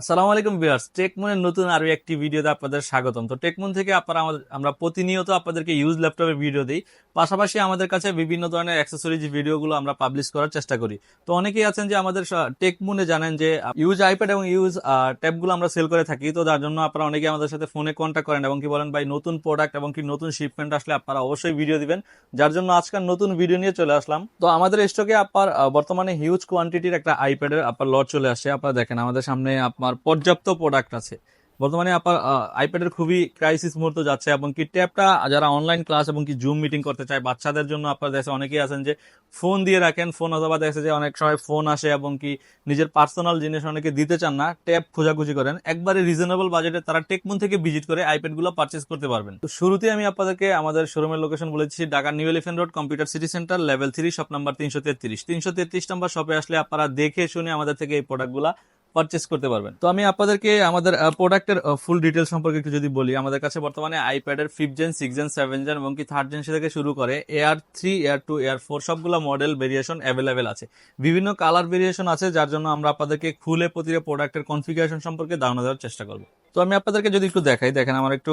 আসসালামু আলাইকুম ভিউয়ার্স, টেকমুনের নতুন আরও একটি ভিডিওতে আপনাদের স্বাগতম। তো টেকমুন থেকে আপনারা আমরা প্রতিনিয়ত আপনাদেরকে ইউজ ল্যাপটপের ভিডিও দিই। পাশাপাশি আমাদের কাছে বিভিন্ন ধরনের অ্যাক্সেসরিজ ভিডিওগুলো আমরা পাবলিশ করার চেষ্টা করি। তো অনেকেই আছেন যে আমাদের টেকমুনে জানেন যে ইউজ আইপ্যাড এবং ইউজ ট্যাবগুলো আমরা সেল করে থাকি। তো যার জন্য আপনারা অনেকেই আমাদের সাথে ফোনে কন্ট্যাক্ট করেন এবং কি বলেন, ভাই, নতুন প্রোডাক্ট এবং কি নতুন শিপমেন্ট আসলে আপনারা অবশ্যই ভিডিও দিবেন। যার জন্য আজকাল নতুন ভিডিও নিয়ে চলে আসলাম। তো আমাদের স্টকে আপনার বর্তমানে হিউজ কোয়ান্টিটির একটা আইপ্যাডের আপনার লট চলে আসছে আপনারা দেখেন আমাদের সামনে আপনার পর্যাপ্ত প্রোডাক্ট আছে। বর্তমানে আপনার আইপ্যাডের খুবই ক্রাইসিস মুহূর্ত যাচ্ছে এবং কি ট্যাবটা যারা অনলাইন ক্লাস এবং কি জুম মিটিং করতে চায়, বাচ্চাদের জন্য আপনার দেখে অনেকেই আছেন যে ফোন দিয়ে রাখেন ফোন অথবা দেখছে যে অনেক সময় ফোন আসে এবং কি নিজের পার্সোনাল জিনিস অনেকে দিতে চান না ট্যাব খোঁজাখুঁজি করেন। একবারে রিজনেবল বাজেটে তারা টেকমুন থেকে ভিজিট করে আইপ্যাডগুলো পারচেস করতে পারবেন। তো শুরুতে আমি আপনাদেরকে আমাদের শোরুমের লোকেশন বলেছি, Dhaka New Elephant Road Computer City Centre level three shop number তিনশো তেত্রিশ। তিনশো তেত্রিশ নাম্বার শপে আসলে আপনারা দেখে শুনে আমাদের থেকে এই প্রোডাক্টগুলা পারচেস করতে পারবেন। তো আমি আপনাদেরকে আমাদের প্রোডাক্টের ফুল ডিটেলস সম্পর্কে একটু যদি বলি, আমাদের কাছে বর্তমানে আইপ্যাডের fifth gen six gen seven gen এবং কি থার্ড জেন থেকে শুরু করে Air three Air two Air four সবগুলো মডেল ভেরিয়েশন অ্যাভেলেবেল আছে। বিভিন্ন কালার ভেরিয়েশন আছে, যার জন্য আমরা আপনাদেরকে খুলে প্রতিটা প্রোডাক্টের কনফিগারেশন সম্পর্কে ধারণা দেওয়ার চেষ্টা করব। তো আমি আপনাদেরকে যদি একটু দেখাই, দেখেন আমার একটু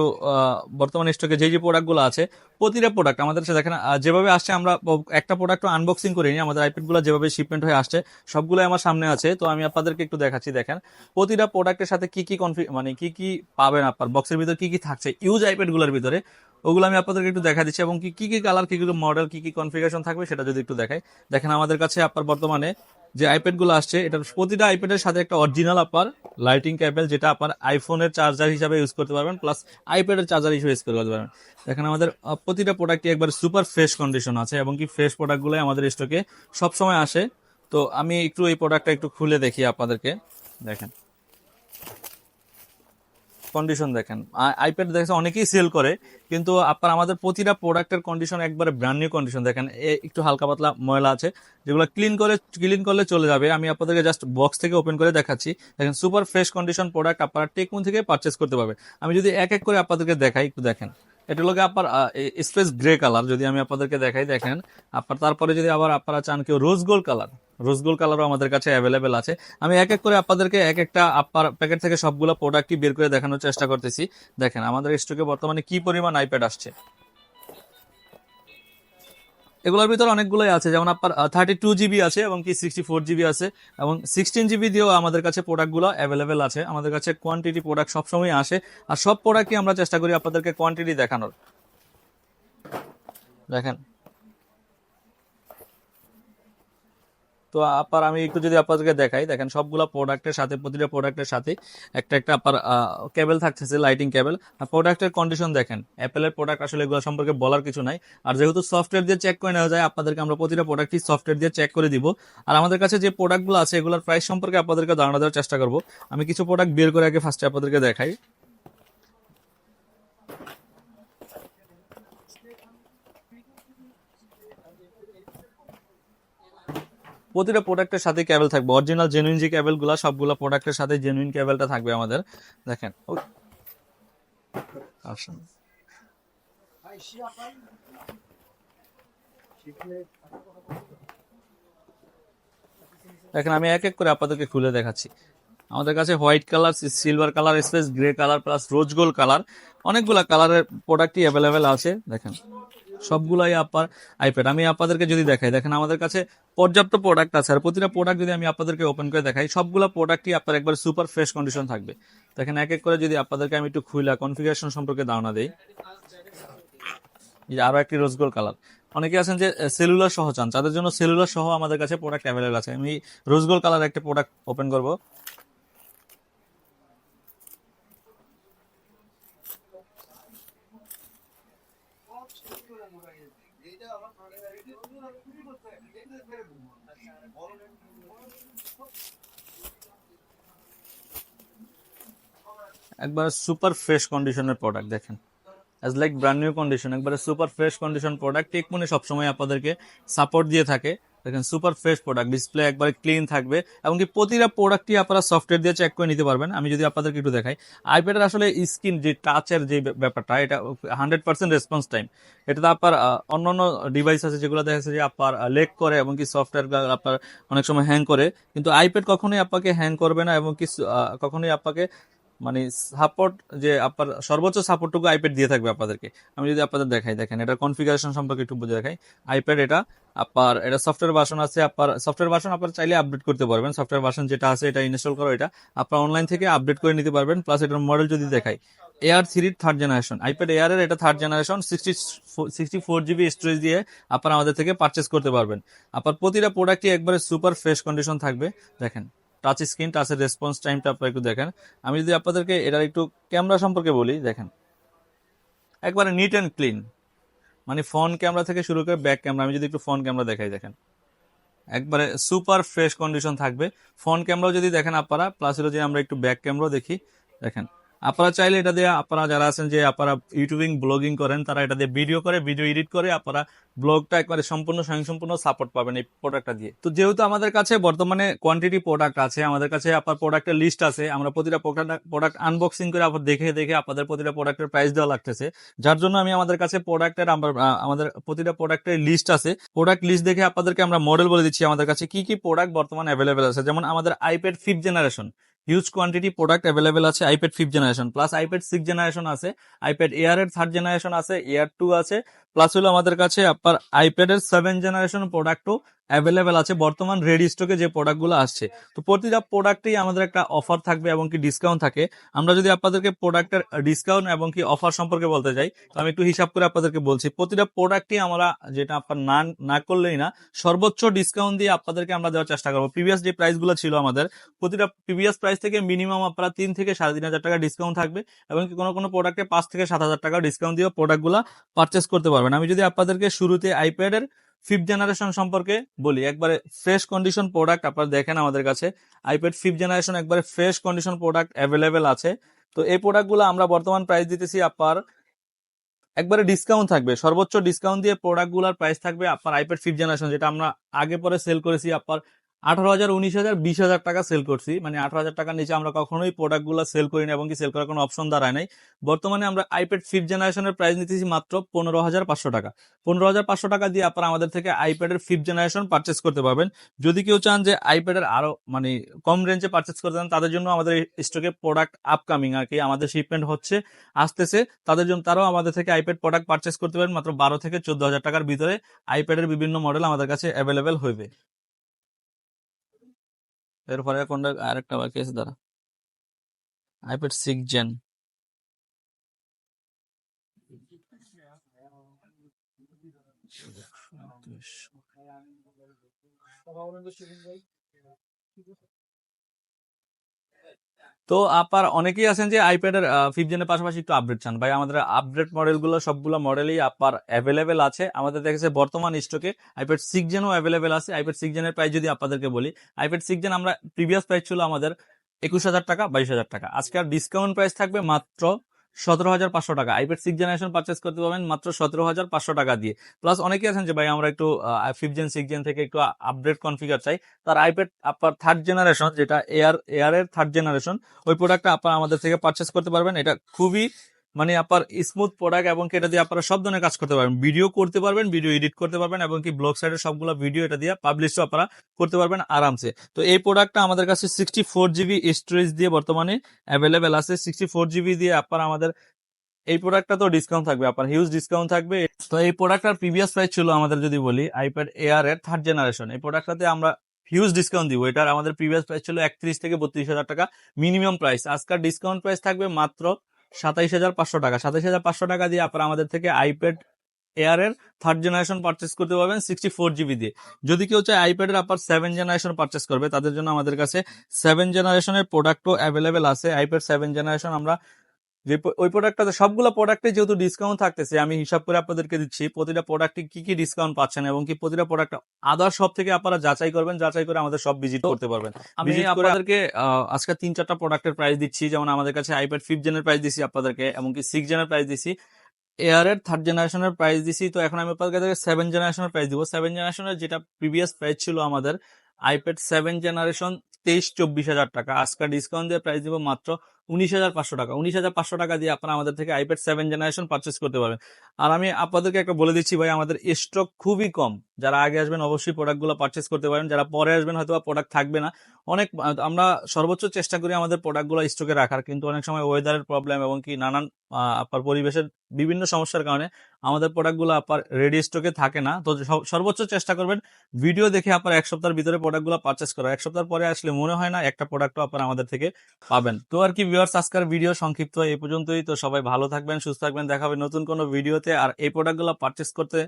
বর্তমানে স্টকে যে যে প্রোডাক্টগুলো আছে, প্রতিটা প্রোডাক্ট আমাদের সাথে দেখেন যেভাবে আসছে আমরা, একটা প্রোডাক্ট আনবক্সিং করিনি, আমাদের আইপ্যাডগুলো যেভাবে শিপমেন্ট হয়ে আসছে সবগুলো আমার সামনে আছে। তো আমি আপনাদেরকে একটু দেখাচ্ছি, দেখেন, প্রতিটা প্রোডাক্টের সাথে কি কি কনফি মানে কি কি পাবেন আপনার বক্সের ভিতরে কি কি থাকছে ইউজ আইপ্যাডগুলোর ভিতরে, ওগুলো আমি আপনাদেরকে একটু দেখা দিচ্ছি, এবং কি কি কালার কি কি মডেল কি কি কনফিগারেশন থাকবে সেটা যদি একটু দেখাই। দেখেন আমাদের কাছে আপনার বর্তমানে যে আইপ্যাডগুলো আসছে, এটা প্রতিটা আইপ্যাডের সাথে একটা অরিজিনাল আপনার লাইটিং ক্যাবেল যেটা আপনার আইফোনের চার্জার হিসাবে ইউজ করতে পারবেন প্লাস আইপ্যাডের চার্জার হিসেবে ইউজ করতে পারবেন। দেখেন আমাদের প্রতিটা প্রোডাক্টই একবার সুপার ফ্রেশ কন্ডিশন আছে, এবং কি ফ্রেশ প্রোডাক্টগুলো আমাদের স্টকে সবসময় আসে। তো আমি একটু এই প্রোডাক্টটা একটু খুলে দেখি আপনাদেরকে। দেখেন। কন্ডিশন দেখেন। আইপ্যাড দেখেন অনেকেই সেল করে, কিন্তু আপনার আমাদের প্রতিটা প্রোডাক্টের কন্ডিশন একবারে ব্র্যান্ড নিউ কন্ডিশন দেখেন একটু হালকা পাতলা ময়লা আছে, যেগুলো ক্লিন করে ক্লিন করলে চলে যাবে। আমি আপনাদেরকে জাস্ট বক্স থেকে ওপেন করে দেখাচ্ছি। দেখেন সুপার ফ্রেশ কন্ডিশন প্রোডাক্ট আপনারা টেকমুন থেকে পারচেস করতে পারবে আমি যদি এক এক করে আপনাদেরকে দেখাই, একটু দেখেন। এটা লোকে আপনার স্পেস গ্রে কালার যদি আমি আপনাদেরকে দেখাই, দেখেন। আপনার, তারপরে যদি আবার আপনারা চান কেউ rose gold colour rose gold কালারও আমাদের কাছে অ্যাভেলেবেল আছে। আমি এক এক করে আপনাদেরকে এক একটা আপনার প্যাকেট থেকে সবগুলো প্রোডাক্টই বের করে দেখানোর চেষ্টা করতেছি। দেখেন, আমাদের স্টকে বর্তমানে কি পরিমাণ আইপ্যাড আসছে? এগুলোর ভিতরে অনেকগুলোই আছে, যেমন আপনার থার্টি টু জিবি আছে এবং কি সিক্সটি ফোর জিবি আছে এবং সিক্সটিন জিবি দিয়েও আমাদের কাছে প্রোডাক্টগুলো অ্যাভেলেবেল আছে। আমাদের কাছে কোয়ান্টিটি প্রোডাক্ট সবসময় আসে আর সব প্রোডাক্টই আমরা চেষ্টা করি আপনাদেরকে কোয়ান্টিটি দেখানোর। দেখেন তো আপার আমি একটু যদি আপনাদেরকে দেখাই, দেখেন সবগুলো প্রোডাক্টের সাথে, প্রতিটা প্রোডাক্টের সাথে একটা একটা আপার কেবল থাকতেছে লাইটিং কেবল আর প্রোডাক্টের কন্ডিশন দেখেন অ্যাপেলের প্রোডাক্ট আসলে এগুলো সম্পর্কে বলার কিছু নাই। আর যেহেতু সফটওয়্যার দিয়ে চেক করে নেওয়া যায়, আপনাদেরকে আমরা প্রতিটা প্রোডাক্টই সফটওয়্যার দিয়ে চেক করে দিব। আর আমাদের কাছে যে প্রোডাক্টগুলো আছে, এগুলোর প্রাইস সম্পর্কে আপনাদেরকে ধারণা দেওয়ার চেষ্টা করব। আমি কিছু প্রোডাক্ট বের করে আগে ফার্স্টে আপনাদেরকে দেখাই। প্রতিটা প্রোডাক্টের সাথে কেবল থাকবে। অরিজিনাল জেনুইন যে কেবলগুলো সবগুলো প্রোডাক্টের সাথে জেনুইন কেবলটা থাকবে আমাদের। দেখেন। দেখেন, আমি এক এক করে আপনাদেরকে খুলে দেখাচ্ছি। আমাদের কাছে white colour silver colour space grey colour plus rose gold colour অনেকগুলা কালারের প্রোডাক্টই অ্যাভেলেবেল আছে। দেখেন। সবগুলাই আপনার আইপ্যাড আমি আপনাদেরকে যদি দেখাই, দেখেন আমাদের কাছে পর্যাপ্ত প্রোডাক্ট আছে। আর প্রতিটা প্রোডাক্ট যদি আমি আপনাদেরকে ওপেন করে দেখাই, সবগুলো প্রোডাক্টই আপনার একবার সুপার ফ্রেশ কন্ডিশন থাকবে। দেখেন এক এক করে যদি আপনাদেরকে আমি একটু খুইলা কনফিগারেশন সম্পর্কে ধারণা দেই। এই যে আরও একটি রোজ গোল্ড কালার অনেকে আছেন যে সেলুলার সহ চান। তাদের জন্য সেলুলার সহ আমাদের কাছে প্রোডাক্ট অ্যাভেলেবল আছে। আমি রোজগোল কালার একটা প্রোডাক্ট ওপেন করব। একবার সুপার ফ্রেশ কন্ডিশনের প্রোডাক্ট দেখেন। As like brand new condition একবারে সুপার ফ্রেশ কন্ডিশন প্রোডাক্ট টেকমনে সবসময় আপনাদেরকে সাপোর্ট দিয়ে থাকে। দেখেন সুপার ফ্রেশ প্রোডাক্ট ডিসপ্লে একবারে ক্লিন থাকবে এমনকি প্রতিটা প্রোডাক্টই আপনারা সফটওয়্যার দিয়ে চেক করে নিতে পারবেন। আমি যদি আপনাদেরকে একটু দেখাই আইপ্যাডের আসলে স্ক্রিন যে টাচের যে ব্যাপারটা এটা হান্ড্রেড পার্সেন্ট রেসপন্স টাইম এটা তো আপনার আহ, অন্যান্য ডিভাইস আছে যেগুলো দেখা যাচ্ছে যে আপনার লেক করে এবং কি সফটওয়্যার আপনার অনেক সময় হ্যাং করে। কিন্তু আইপ্যাড কখনোই আপনাকে হ্যাং করবে না এবং কি কখনোই আপনাকে মানে সাপোর্ট যে আপনার সর্বোচ্চ সাপোর্টটুকু আইপ্যাড দিয়ে থাকবে আপনাদেরকে। আমি যদি আপনাদের দেখাই, দেখেন এটার কনফিগারেশন সম্পর্কে একটু বুঝে দেখাই। আইপ্যাড এটা আপনার, এটা সফটওয়্যার ভার্সন আছে, আপনার সফটওয়্যার ভার্সন আপনার চাইলে আপডেট করতে পারবেন। সফটওয়্যার ভার্সন যেটা আছে, এটা ইনস্টল করো এটা। আপনার অনলাইন থেকে আপডেট করে নিতে পারবেন। প্লাস এটার মডেল যদি দেখাই এয়ার থ্রির থার্ড জেনারেশন আইপ্যাড এয়ার এর এটা third generation sixty sixty four GB storage দিয়ে আপনারা আমাদের থেকে পারচেস করতে পারবেন। আপনার প্রতিটা প্রোডাক্টই একবারে সুপার ফ্রেশ কন্ডিশন থাকবে। দেখেন টাচ স্ক্রিন টাচের রেসপন্স টাইমটা আপনারা একটু দেখেন। আমি যদি আপনাদেরকে এটার একটু ক্যামেরা সম্পর্কে বলি, দেখেন। একবারে নিট অ্যান্ড ক্লিন মানে ফ্রন্ট ক্যামেরা থেকে শুরু করে ব্যাক ক্যামেরা আমি যদি একটু ফ্রন্ট ক্যামেরা দেখাই, দেখেন। একবারে সুপার ফ্রেশ কন্ডিশন থাকবে। ফ্রন্ট ক্যামেরাও যদি দেখেন আপনারা প্লাস হলো যে আমরা একটু ব্যাক ক্যামেরাও দেখি, দেখেন। আপনারা চাইলে এটা দিয়ে আপনারা যারা আছেন যে আপনারা ইউটিউবিং ব্লগিং করেন, তারা এটা দিয়ে ভিডিও করে ভিডিও এডিট করে আপনারা ব্লগটা একবারে সম্পূর্ণ, স্বয়ংসম্পূর্ণ সাপোর্ট পাবেন এই প্রোডাক্টটা দিয়ে। তো যেহেতু আমাদের কাছে বর্তমানে কোয়ান্টিটি প্রোডাক্ট আছে, আমাদের কাছে আপনার প্রোডাক্টের লিস্ট আছে, আমরা প্রতিটা প্রোডাক্ট আনবক্সিং করে আপনার দেখে দেখে আপনাদের প্রতিটা প্রোডাক্টের প্রাইস দেওয়া লাগতেছে। যার জন্য আমি আমাদের কাছে প্রোডাক্টের আমাদের প্রতিটা প্রোডাক্টের লিস্ট আছে। প্রোডাক্ট লিস্ট দেখে আপনাদেরকে আমরা মডেল বলে দিচ্ছি আমাদের কাছে কি কি প্রোডাক্ট বর্তমানে অ্যাভেলেবেল আছে। যেমন আমাদের iPad fifth generation huge quantity product available আছে iPad fifth generation plus iPad six generation আছে আইপ্যাড এয়ার এর থার্ড জেনারেশন আছে এয়ার টু আছে প্লাস হলো আমাদের কাছে আপনার আইপ্যাড এর সেভেন জেনারেশন প্রোডাক্টও অ্যাভেলেবেল আছে। বর্তমান রেডি স্টকে যে প্রোডাক্টগুলো আসছে, তো প্রতিটা প্রোডাক্টেই আমাদের একটা অফার থাকবে এবং কি ডিসকাউন্ট থাকে। আমরা যদি আপনাদেরকে প্রোডাক্টের ডিসকাউন্ট এবং কি অফার সম্পর্কে বলতে যাই, তো আমি একটু হিসাব করে আপনাদেরকে বলছি। প্রতিটা প্রোডাক্টই আমরা যেটা আপনার না না করলেই না, সর্বোচ্চ ডিসকাউন্ট দিয়ে আপনাদেরকে আমরা দেওয়ার চেষ্টা করব। প্রিভিয়াস যে প্রাইসগুলো ছিল আমাদের, প্রতিটা প্রিভিয়াস প্রাইস থেকে মিনিমাম আপনারা তিন থেকে সাড়ে তিন হাজার টাকা ডিসকাউন্ট থাকবে এবং কি কোনো কোনো প্রোডাক্টে পাঁচ থেকে সাত হাজার টাকা ডিসকাউন্ট দিয়ে প্রোডাক্টগুলো পারচেস করতে পারবেন। আমি যদি আপনাদেরকে শুরুতে আইপ্যাডের ফিফথ জেনারেশন সম্পর্কে বলি। একবারে ফ্রেশ কন্ডিশন প্রোডাক্ট আপনারা দেখেন আমাদের কাছে। আইপ্যাড ফিফথ জেনারেশন একবারে ফ্রেশ কন্ডিশন প্রোডাক্ট অ্যাভেলেবেল আছে। তো এই প্রোডাক্টগুলো আমরা বর্তমান প্রাইস দিতেছি আপনার, একবারে ডিসকাউন্ট থাকবে। সর্বোচ্চ ডিসকাউন্ট দিয়ে প্রোডাক্টগুলোর প্রাইস থাকবে আপনার আইপ্যাড ফিফথ জেনারেশন যেটা আমরা আগে পরে সেল করেছি আপনার আঠারো হাজার, উনিশ হাজার, বিশ হাজার টাকা সেল করছি। মানে আঠারো হাজার টাকার নিচে আমরা কখনোই প্রোডাক্টগুলো সেল করি না এবং কি সেল করার কোনো অপশন দাঁড়ায় নাই। বর্তমানে আমরা আইপ্যাড ফিফথ জেনারেশনের প্রাইস নিতেছি মাত্র পনেরো হাজার পাঁচশো টাকা। পনেরো হাজার পাঁচশো টাকা দিয়ে আপনারা আমাদের থেকে আইপ্যাডের ফিফথ জেনারেশন পারচেস করতে পারবেন। যদি কেউ চান যে আইপ্যাডের আরও মানে কম রেঞ্জে পারচেস করতে চান, তাদের জন্য আমাদের স্টকে প্রোডাক্ট আপকামিং আর কি আমাদের শিপমেন্ট হচ্ছে, আসতেছে। তাদের জন্য তারাও আমাদের থেকে আইপ্যাড প্রোডাক্ট পারচেস করতে পারেন মাত্র বারো থেকে চোদ্দ হাজার টাকার ভিতরে আইপ্যাডের বিভিন্ন মডেল আমাদের কাছে অ্যাভেলেবেল এরপরে কোনটা আরেকটা বাকি আছে দাঁড়া। আইপ্যাড সিক্স জেন তো আপনার অনেকেই আছেন যে আইপ্যাডের ফিফ জেনের পাশাপাশি একটু আপডেট চান। ভাই, আমাদের আপডেট মডেলগুলো সবগুলো মডেলই আপনার অ্যাভেলেবেল আছে। আমাদের দেখেছে বর্তমান স্টকে আইপ্যাড সিক্স জেনও অ্যাভেলেবেল আছে। আইপ্যাড সিক্স জেনের প্রাইস যদি আপনাদেরকে বলি আইপ্যাড সিক্স জেন আমরা প্রিভিয়াস প্রাইস ছিল আমাদের একুশ হাজার টাকা, বাইশ হাজার টাকা। আজকে আর ডিসকাউন্ট প্রাইস থাকবে মাত্র সতেরো হাজার পাঁচশো টাকা। আইপ্যাড সিক্স জেনারেশন পারচেস করতে পারবেন মাত্র সতেরো হাজার পাঁচশো টাকা দিয়ে। প্লাস অনেকে আছেন যে, ভাই, আমরা একটু ফিফথ জেন সিক্স জেন থেকে একটু আপডেট কনফিগার চাই। তার আইপ্যাড আপনার থার্ড জেনারেশন যেটা এয়ার এয়ারের থার্ড জেনারেশন ওই প্রোডাক্টটা আপনার আমাদের থেকে পারচেস করতে পারবেন। এটা খুবই মানে আপনার স্মুথ প্রোডাক্ট এবং এটা দিয়ে আপনারা সব ধরনের কাজ করতে পারবেন। ভিডিও করতে পারবেন ভিডিও এডিট করতে পারবেন এবং কি ব্লগ সাইডের সবগুলো ভিডিও এটা দিয়ে পাবলিশও আপনারা করতে পারবেন আরামসে। তো এই প্রোডাক্টটা আমাদের কাছে সিক্সটি ফোর জিবি স্টোরেজ দিয়ে বর্তমানে অ্যাভেলেবেল আছে। সিক্সটি ফোর জিবি দিয়ে আপনারা আমাদের এই প্রোডাক্টটা তো ডিসকাউন্ট থাকবে, আপনার হিউজ ডিসকাউন্ট থাকবে। তো এই প্রোডাক্টটার প্রিভিয়াস প্রাইস ছিল আমাদের যদি বলি আইপ্যাড এয়ার এর থার্ড জেনারেশন এই প্রোডাক্টটাতে আমরা হিউজ ডিসকাউন্ট দিব। এটার আমাদের প্রিভিয়াস প্রাইস ছিল একত্রিশ থেকে বত্রিশ হাজার টাকা মিনিমাম প্রাইস আজকাল ডিসকাউন্ট প্রাইস থাকবে মাত্র সাতাইশ হাজার পাঁচশো টাকা। সাতাইশ হাজার পাঁচশো টাকা দিয়ে আপনারা আমাদের থেকে আইপ্যাড এয়ার এর থার্ড জেনারেশন পারচেস করতে পারবেন সিক্সটি ফোর জিবি দিয়ে। যদি কেউ চায় আইপ্যাডের আপনার সেভেন জেনারেশন পারচেস করবে, তাদের জন্য আমাদের কাছে সেভেন জেনারেশনের প্রোডাক্টও অ্যাভেলেবেল আছে। আইপ্যাড সেভেন জেনারেশন আমরা যে ওই প্রোডাক্টটাতে সবগুলো প্রোডাক্টে যেহেতু ডিসকাউন্ট থাকতেছে আমি হিসাব করে আপনাদেরকে দিচ্ছি প্রতিটা প্রোডাক্টে কি কি ডিসকাউন্ট পাচ্ছেন এবং কি প্রতিটা প্রোডাক্ট আদার সব থেকে আপনারা যাচাই করবেন যাচাই করে আমাদের সব ভিজিট করতে পারবেন। আমি আপনাদেরকে আজকে তিন চারটা প্রোডাক্টের প্রাইস দিচ্ছি যেমন আমাদের কাছে আইপ্যাড ফিফথ জেনের প্রাইস দিচ্ছি আপনাদেরকে এমনকি সিক্স জেনের প্রাইস দিচ্ছি এয়ারের থার্ড জেনারেশনের প্রাইস দিছি তো এখন আমি আপনাদের কাছে সেভেন জেনারেশনের প্রাইস দিব। সেভেন জেনারেশনের যেটা প্রিভিয়াস প্রাইস ছিল আমাদের আইপ্যাড সেভেন জেনারেশন তেইশ চব্বিশ হাজার টাকা আজকে ডিসকাউন্ট দিয়ে প্রাইস দিব মাত্র উনিশ হাজার পাঁচশো টাকা। উনিশ হাজার পাঁচশো টাকা দিয়ে আপনারা আমাদের থেকে আইপ্যাড সেভেন জেনারেশন পারচেস করতে পারবেন। আর আমি আপনাদেরকে একটা বলে দিচ্ছি ভাই, আমাদের স্টক খুবই কম। যারা আগে আসবেন অবশ্যই প্রোডাক্টগুলো পারচেস করতে পারেন। যারা পরে আসবেন হয়তো বা প্রোডাক্ট থাকবে না। অনেক, আমরা সর্বোচ্চ চেষ্টা করি আমাদের প্রোডাক্টগুলো স্টকে রাখার। কিন্তু অনেক সময় ওয়েদারের প্রবলেম এবং কি নানান আপনার পরিবেশের বিভিন্ন সমস্যার কারণে আমাদের প্রোডাক্টগুলো আপনার রেডি স্টকে থাকে না। তো সর্বোচ্চ চেষ্টা করবেন ভিডিও দেখে আপনার এক সপ্তাহের ভিতরে প্রোডাক্টগুলো পারচেস করা। এক সপ্তাহ পরে আসলে মনে হয় না একটা প্রোডাক্টও আপনার আমাদের থেকে পাবেন। তো আর কি ভিউয়ার্স, আজকের ভিডিও সংক্ষিপ্ত এই পর্যন্তই। তো সবাই ভালো থাকবেন, সুস্থ থাকবেন। দেখা হবে নতুন কোনো ভিডিওতে। আর এই প্রোডাক্টগুলো পারচেস করতে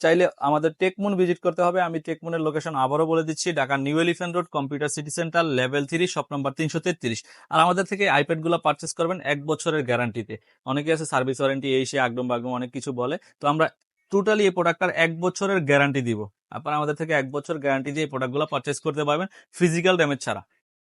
চাইলে আমাদের টেকমুন ভিজিট করতে হবে। আমি টেকমুনের লোকেশন আবারও বলে দিচ্ছি, Dhaka New Elephant Road Computer City Centre level three shop number তিনশো তেত্রিশ। আর আমাদের থেকে আইপ্যাডগুলো পারচেস করবেন এক বছরের গ্যারান্টিতে অনেকে আছে সার্ভিস ওয়ারেন্টি এই সে আগডম বাগডম অনেক কিছু বলে। তো আমরা টোটালি এই প্রোডাক্টটার এক বছরের গ্যারান্টি দিব। আপনারা আমাদের থেকে এক বছর গ্যারান্টি দিয়ে এই প্রোডাক্টগুলো পারচেস করতে পারবেন ফিজিক্যাল ড্যামেজ ছাড়া।